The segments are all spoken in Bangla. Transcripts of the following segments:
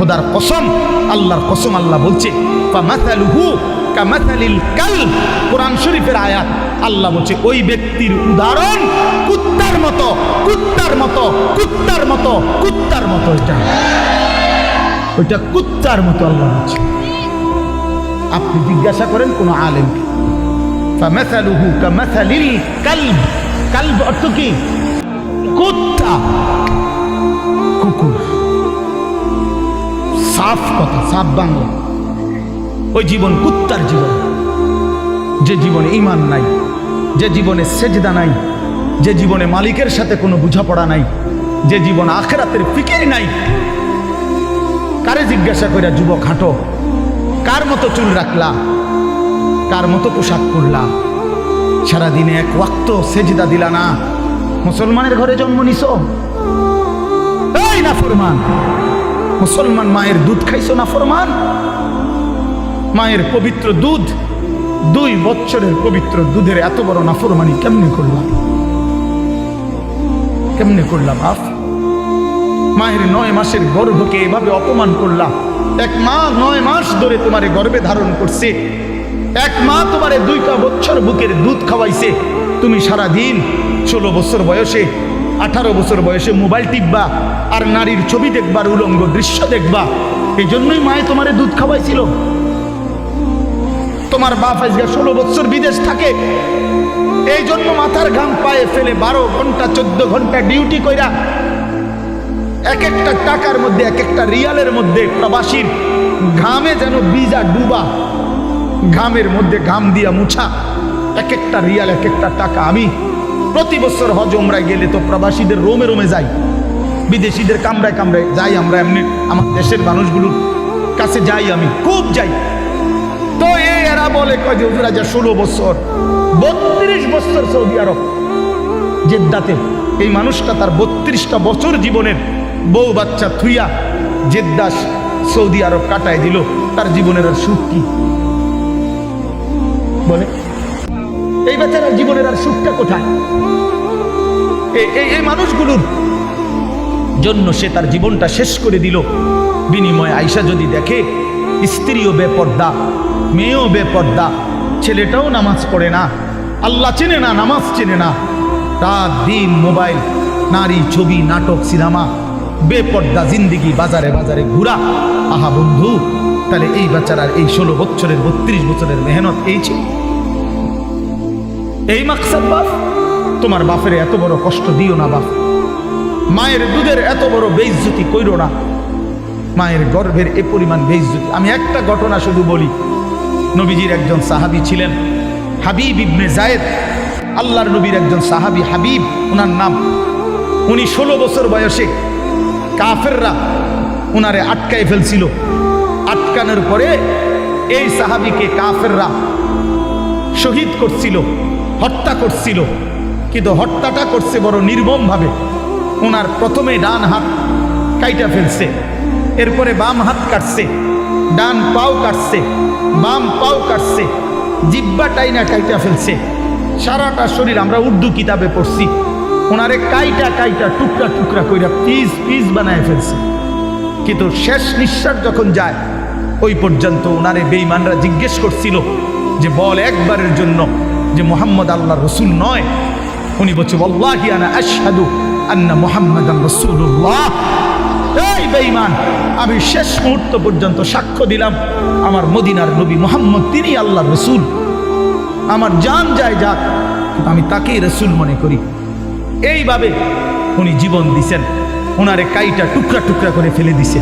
খোদার কসম, আল্লাহর কসম আল্লাহ বলছে কোরআন শরীফের আয়াত, আল্লাহ বলছে, ওই ব্যক্তির উদাহরণ কুত্তার মতো কুত্তার মতো কুত্তার মতো কুত্তার মতো এটা। ওইটা কুত্তার মতো আল্লাহ বলছে। আপনি জিজ্ঞাসা করেন কোন আলেমকে ফামাথালুহু কামাথালিল কালব। কালব অর্থ কি? কুত্তা। সাফ কথা, সাফ বাংলা। ওই জীবন কুত্তার জীবন। যে জীবনে ইমান নাই, যে জীবনে সেজদা নাই, যে জীবনে মালিকের সাথে কোনো বোঝাপড়া নাই, যে জীবন আখেরাতের ফিকির নাই, কারে জিজ্ঞাসা করে যুবক হাঁটো? কার মতো চুল রাখলা? কার মতো পোশাক পরলা? সারাদিনে এক ওয়াক্ত সেজদা দিলা না? মুসলমানের ঘরে জন্ম নিছ? এই না ফরমান মুসলমান মায়ের দুধ খাইছো না ফরমান? মায়ের পবিত্র দুধ, দুই বছরের পবিত্র দুধের এত বড় নাফরমানি কেমনে করলাম? কেমনে করলাম, আফ? মায়ের নয় মাসের গর্ভকে এভাবে অপমান করলাম। এক মা নয় মাস ধরে তোমারে গর্ভে ধারণ করছে। এক মা তোমারে দুইটা বছর বুকের দুধ খাওয়াইছে। তুমি সারা দিন ষোলো বছর বয়সে আঠারো বছর বয়সে মোবাইল টিপবা আর নারীর ছবি দেখবার উলঙ্গ দৃশ্য দেখবা। এই জন্যই মায়ে তোমারে দুধ খাওয়াইছিল। তোমার বাপ আজকে ষোলো বছর বিদেশ থাকে। এই জন্য মাথার ঘাম পায়ে ফেলে বারো ঘণ্টা, চোদ্দ ঘণ্টা ডিউটি কইরা এক একটা টাকার মধ্যে, এক একটা রিয়ালের মধ্যে প্রবাসীর ঘামে যেন বিজা ডুবা, ঘামের মধ্যে ঘাম দিয়া মুছা। এক একটা রিয়াল, এক একটা টাকা আমি প্রতি বছর হজ ওমরায় গেলে তো প্রবাসীদের রোমে রোমে যাই। বিদেশিদের কামড়ায় কামড়ায় যাই আমরা এমনি, আমার দেশের মানুষগুলোর কাছে যাই আমি, খুব যাই। তো এরা বলে কয় যে, হুজুর, আজ ষোলো বছর, বত্রিশ বছর সৌদি আরব জেদ্দাতে। এই মানুষটা তার বত্রিশটা বছর জীবনের বউ বাচ্চা থুইয়া জেদ্দাস সৌদি আরব কাটায় দিল। তার জীবনের আর সুখ কি? বলে এই বেচারার জীবনের আর সুখটা কোথায়? এই মানুষগুলোর জন্য সে তার জীবনটা শেষ করে দিল। বিনিময়ে আয়সা যদি দেখে, স্ত্রীও বেপর্দা, মেয়েও বেপর্দা, ছেলেটাও নামাজ পড়ে না, আল্লাহ চেনে না, নামাজ চেনে না, রাত, দিন, মোবাইল, নারী, ছবি, নাটক, সিনেমা, বেপর্দা জিন্দিগি, বাজারে বাজারে ঘুরা। আহা বন্ধু, তাহলে এই বাচ্চারার এই ষোলো বছরের, বত্রিশ বছরের মেহনত এই ছিল। এই মাকসাদ বাপ, তোমার বাপের এত বড় কষ্ট দিও না বাপ। মায়ের দুধের এত বড় বেইজ্জতি কইরো না। মায়ের গর্ভের এ পরিমাণ বেইজ্জতি। আমি একটা ঘটনা শুধু বলি। নবীজির একজন সাহাবি ছিলেন হাবিব ইবনে জায়েদ। আল্লাহর নবীর একজন সাহাবি হাবিব ওনার নাম। উনি ষোলো বছর বয়সে কাফেররা ওনারে আটকায় ফেলছিল। আটকানোর পরে এই সাহাবিকে কাফেররা শহীদ করছিল। হত্যা করছিল। কিন্তু হত্যাটা করছে বড় নির্মমভাবে। ওনার প্রথমে ডান হাত কাইটা ফেলছে, এরপরে বাম হাত কাটছে, ডান পাও কাটছে, বাম পাও কাটছে, জিব্বা টাইনা কাইটা ফেলছে। সারাটা শরীর আমরা উর্দু কিতাবে পড়ছি। ওনারে কাইটা কাইটা টুকরা টুকরা কইরা পিস পিস বানায় ফেলছে। কিন্তু শেষ নিঃশ্বাস যখন যায়, ওই পর্যন্ত ওনারে বেইমানরা জিজ্ঞেস করছিল যে বল একবারের জন্য যে মোহাম্মদ আল্লাহ রসুল নয়। উনি বলছে বল্লাহি আনা আশহাদু আন্না মোহাম্মদান রসুল্লাহ এই বেঈমান, আমি শেষ মুহূর্ত পর্যন্ত সাক্ষ্য দিলাম, আমার মদিনার নবী মোহাম্মদ, তিনি আল্লাহ রসুল। আমার জান যায় যাক আমি তাকেই রসুল মনে করি। এইভাবে উনি জীবন দিছেন। ওনারে কাইটা টুকরা টুকরা করে ফেলে দিছে।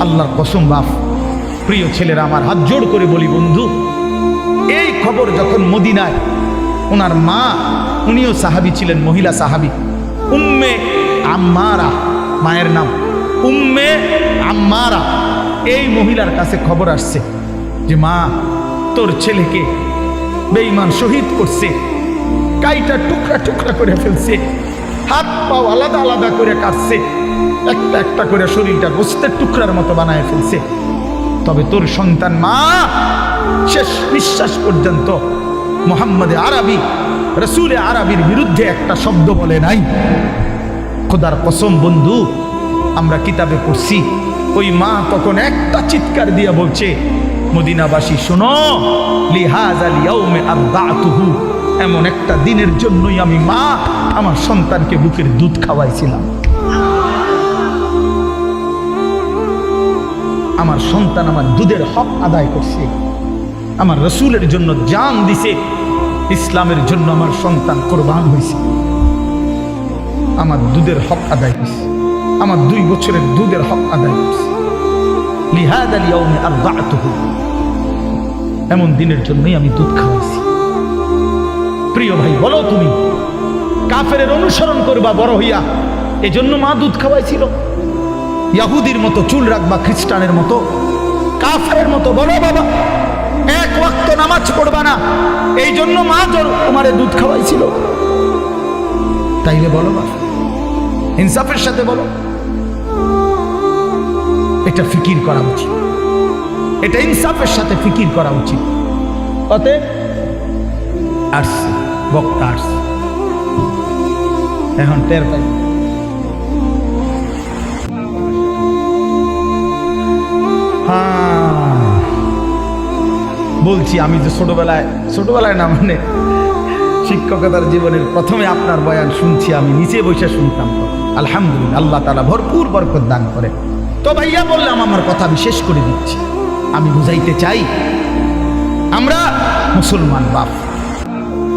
আল্লাহর কসম বাপ, প্রিয় ছেলেরা, আমার হাত জোড় করে বলি, বন্ধু এই যখন মদিনায়, ওনার মা, উনিও সাহাবি ছিলেন, মহিলা সাহাবি। উম্মে আম্মারা, মায়ের নাম। উম্মে আম্মারা, এই মহিলার কাছে খবর আসছে যে, মা, তোর ছেলেকে বেঈমান শহীদ করছে। কাইটা টুকরা টুকরা করে ফেলছে। হাত পাও আলাদা আলাদা করে কাটছে। একটা একটা করে শরীরটা গোস্তের টুকরার মতো বানায় ফেলছে। তবে তোর সন্তান মা শেষ নিঃশ্বাস পর্যন্ত মোহাম্মদে আরবি, রসুলে আরবির বিরুদ্ধে একটা শব্দ বলে নাই। খোদার কসম বন্ধু, আমরা কিতাবে পড়ছি, ওই মা তখন একটা চিৎকার দিয়া বলছে, মদিনাবাসী, শোনো, লিহাজ আলিয়াউমে এমন একটা দিনের জন্যই আমি মা আমার সন্তানকে বুকের দুধ খাওয়াইছিলাম। আমার সন্তান আমার দুধের হক আদায় করছে। আমার রসুলের জন্য জান দিছে, ইসলামের জন্য আমার সন্তান কোরবান হয়েছে আমার দুধের হক আদায় করছে আমার দুই বছরের দুধের হক আদায় আর এমন দিনের জন্যই আমি দুধ খাওয়াইছি। প্রিয় ভাই, বলো তুমি কাফের অনুসরণ করবা বড় হইয়া, এজন্য মা দুধ খাওয়াইছিল? ইয়াহুদির মতো চুল রাখবা খ্রিস্টানের মতো কাফের মতো, বলো বাবা। এক ওয়াক্ত নামাজ পড়বা না। এই জন্য মা তোমারে দুধ খাওয়াইছিল। তাইলে বলো ইনসাফের সাথে বলো। এটা ফিকির করা উচিত। এটা ইনসাফের সাথে ফিকির করা উচিত। অতএব আসছে বক্তা আসছে এখন টের পাই। হ্যাঁ। বলছি, আমি যে ছোটবেলায় ছোটবেলায় না মানে শিক্ষকতার জীবনের প্রথমে আপনার বয়ান শুনছি, আমি নিচে বসে শুনতাম আলহামদুলিল্লাহ, আল্লাহ তালা ভরপুর বরকত দান করে তো ভাইয়া বললাম, আমার কথা আমি শেষ করে দিচ্ছি। আমি বুঝাইতে চাই, আমরা মুসলমান বাপ।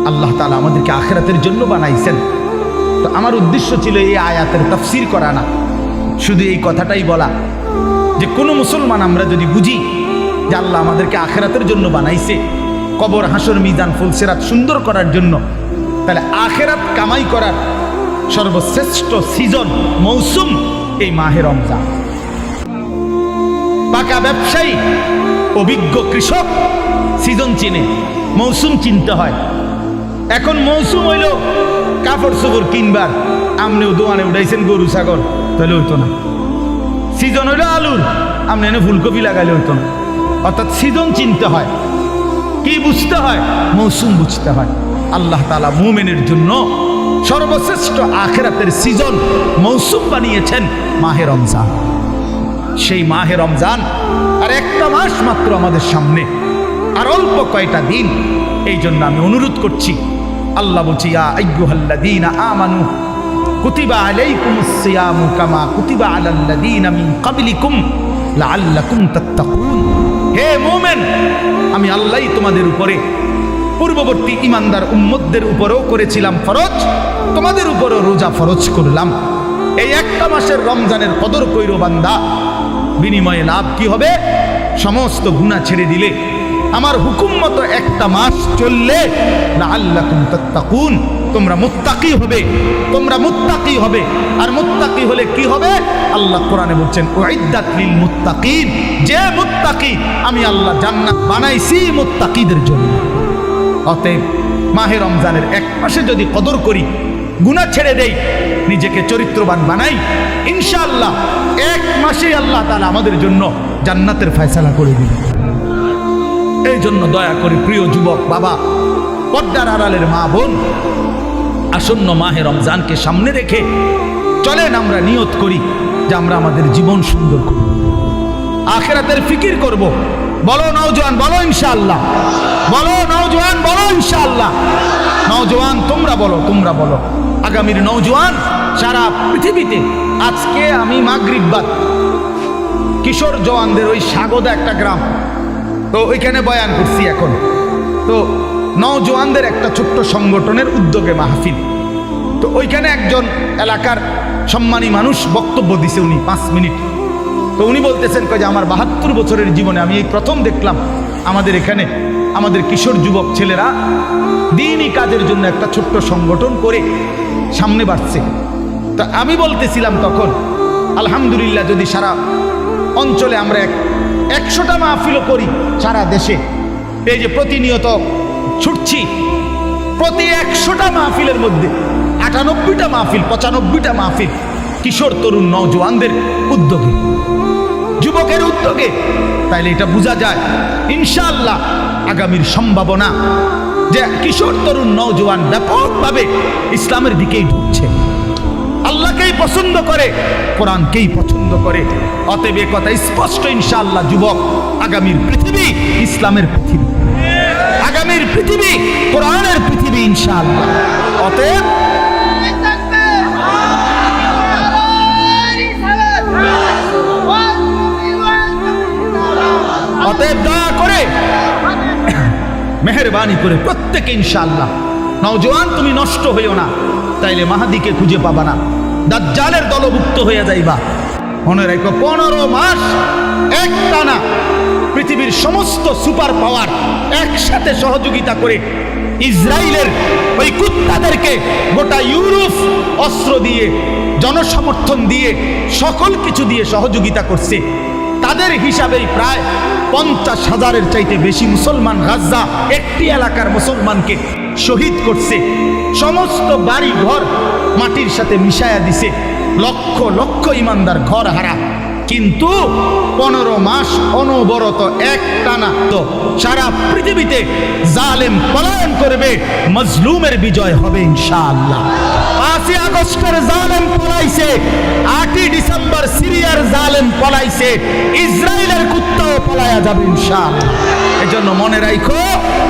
আল্লাহ তালা আমাদেরকে আখেরাতের জন্য বানাইছেন। তো আমার উদ্দেশ্য ছিল এই আয়াতের তফসির করা না। শুধু এই কথাটাই বলা যে কোনো মুসলমান আমরা যদি বুঝি যে আল্লাহ আমাদেরকে আখেরাতের জন্য বানাইছে। কবর, হাসর, মিজান, ফুলসেরাত সুন্দর করার জন্য। তাহলে আখেরাত কামাই করার সর্বশ্রেষ্ঠ সিজন, মৌসুম এই মাহে রমজান। পাকা ব্যবসায়ী, অভিজ্ঞ কৃষক সিজন চিনে, মৌসুম চিনতে হয়। এখন মৌসুম হইল কাপড় চোপড় কিনবার। আপনিও দোয়ানে উঠাইছেন গরু, ছাগল, তাহলে হইতো না। সিজন হইল আলুর আপনি এনে ফুলকপি লাগাইলে হইতো না। অর্থাৎ সিজন চিনতে হয়। কি বুঝতে হয়? মৌসুম বুঝতে হয়। আল্লাহ তালা মুমেনের জন্য সর্বশ্রেষ্ঠ আখেরাতের সিজন মৌসুম বানিয়েছেন মাহে রমজান। সেই মাহে রমজান আর একটা মাস মাত্র আমাদের সামনে। আর অল্প কয়টা দিন। এই জন্য আমি অনুরোধ করছি। আল্লাহ বলছি আমানু কুতিবা আলাইকুমুস সিয়ামু কামা কুতিবা আলাল্লাযীনা মিন ক্বাবলিকুম। হে মুমিন, আমি আল্লাহই তোমাদের উপরে, পূর্ববর্তী ইমানদার উম্মতদের উপরেও করেছিলাম ফরজ, তোমাদের উপরও রোজা ফরজ করলাম। এই একটা মাসের রমজানের কদর কইর বান্দা, বিনিময়ে লাভ কি হবে? সমস্ত গুণা ছেড়ে দিলে, আমার হুকুম মতো একটা মাস চললে, লাআল্লাকুম তাত্তাকুন। তোমরা মুত্তাকি হবে। তোমরা মুত্তাকি হবে। আর মুত্তাকি হলে কি হবে? আল্লাহ কোরআনে বলছেন, উইদ্দাত লিল মুত্তাকিন। যে মুত্তাকি, আমি আল্লাহ জান্নাত বানাইছি মুত্তাকিদের জন্য। অতএব মাহে রমজানের এক মাসে যদি কদর করি গুণা ছেড়ে দেই, নিজেকে চরিত্রবান বানাই, ইনশাআল্লাহ এক মাসে আল্লাহ তালা আমাদের জন্য জান্নাতের ফয়সালা করে দিবেন। এই জন্য দয়া করে প্রিয় যুবক, বাবা পর্দার আড়ালের মা বোন আসন্ন মাহে রমজানকে সামনে রেখে চলেন আমরা নিয়ত করি যে আমরা আমাদের জীবন সুন্দর করব। আখেরাতের ফিকির করব। বলো নওজোয়ান, বলো ইনশাআল্লাহ। বলো নওজোয়ান, বলো ইনশাআল্লাহ। নওজোয়ান, তোমরা বলো তোমরা বলো। আগামীর নওজোয়ান সারা পৃথিবীতে আজকে আমি মাগরিববাদ কিশোর জওয়ানদের ওই স্বাগত একটা গ্রাম। তো ওইখানে বয়ান করছি এখন। তো নওজোয়ানদের একটা ছোট্ট সংগঠনের উদ্যোগে মাহফিল। তো ওইখানে একজন এলাকার সম্মানী মানুষ বক্তব্য দিছে উনি পাঁচ মিনিট। তো উনি বলতেছেন যে আমার বাহাত্তর বছরের জীবনে আমি এই প্রথম দেখলাম আমাদের এখানে আমাদের কিশোর যুবক ছেলেরা দিনই কাজের জন্য একটা ছোট্ট সংগঠন করে সামনে বাড়ছে। তা আমি বলতেছিলাম তখন, আলহামদুলিল্লাহ, যদি সারা অঞ্চলে আমরা এক, একশোটা মাহফিলও করি সারা দেশে, এই যে প্রতিনিয়ত ছুটছি। প্রতি একশোটা মাহফিলের মধ্যে আটানব্বইটা মাহফিল, পঁচানব্বইটা মাহফিল কিশোর, তরুণ, নওজোয়ানদের উদ্যোগে। যুবকের উদ্যোগে। তাইলে এটা বোঝা যায়, ইনশাআল্লাহ আগামীর সম্ভাবনা যে কিশোর, তরুণ, নওজোয়ান ব্যাপকভাবে ইসলামের দিকেই ঢুকছে। আল্লাহকেই পছন্দ করে, কোরআনকেই পছন্দ করে। অতএব কথা স্পষ্ট ইনশাআল্লাহ, যুবক, আগামীর পৃথিবী ইসলামের পৃথিবী আগামীর পৃথিবী, কোরআনের পৃথিবী, ইনশাআল্লাহ। অতএব অতএব দয়া করে মেহরবানি করে প্রত্যেকে ইনশাআল্লাহ। নওজোয়ান, তুমি নষ্ট হইও না, তাইলে মাহাদিকে খুঁজে পাবা না। দাজ্জালের দলভুক্ত হয়ে যাইবা। মনে রাখো, পনেরো মাস এক টানা পৃথিবীর সমস্ত সুপার পাওয়ার একসাথে সহযোগিতা করে ইসরায়েলের ওই কুত্তাদেরকে গোটা ইউরোপ অস্ত্র দিয়ে, জনসমর্থন দিয়ে, সকল কিছু দিয়ে সহযোগিতা করছে। তাদের হিসাবেই প্রায় পঞ্চাশ হাজারের চাইতে বেশি মুসলমান গাজ্জা একটি এলাকার মুসলমানকে শহীদ করছে। সমস্ত বাড়ি ঘর মাটির সাথে মিশায়া দিছে। লক্ষ লক্ষ ইমানদার ঘর হারা। কিন্তু পনেরো মাস অনবরত এক টানা তো সারা পৃথিবীতে জালেম পলায়ন করবে, মজলুমের বিজয় হবে ইনশাআল্লাহ। পাঁচই আগস্টের জালেম পলাইছে, আটই ডিসেম্বর সিরিয়ার জালেম পলাইছে, ইসরায়েলের কুত্তাও পলায়া যাবে ইনশাআল্লাহ। এজন্য মনে রাখো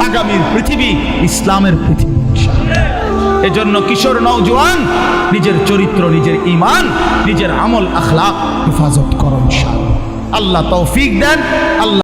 আগামীর পৃথিবী ইসলামের পৃথিবী এজন্য কিশোর, নওজোয়ান, নিজের চরিত্র, নিজের ইমান নিজের আমল আখলাক হেফাজত করুন আল্লাহ তৌফিক দেন আল্লাহ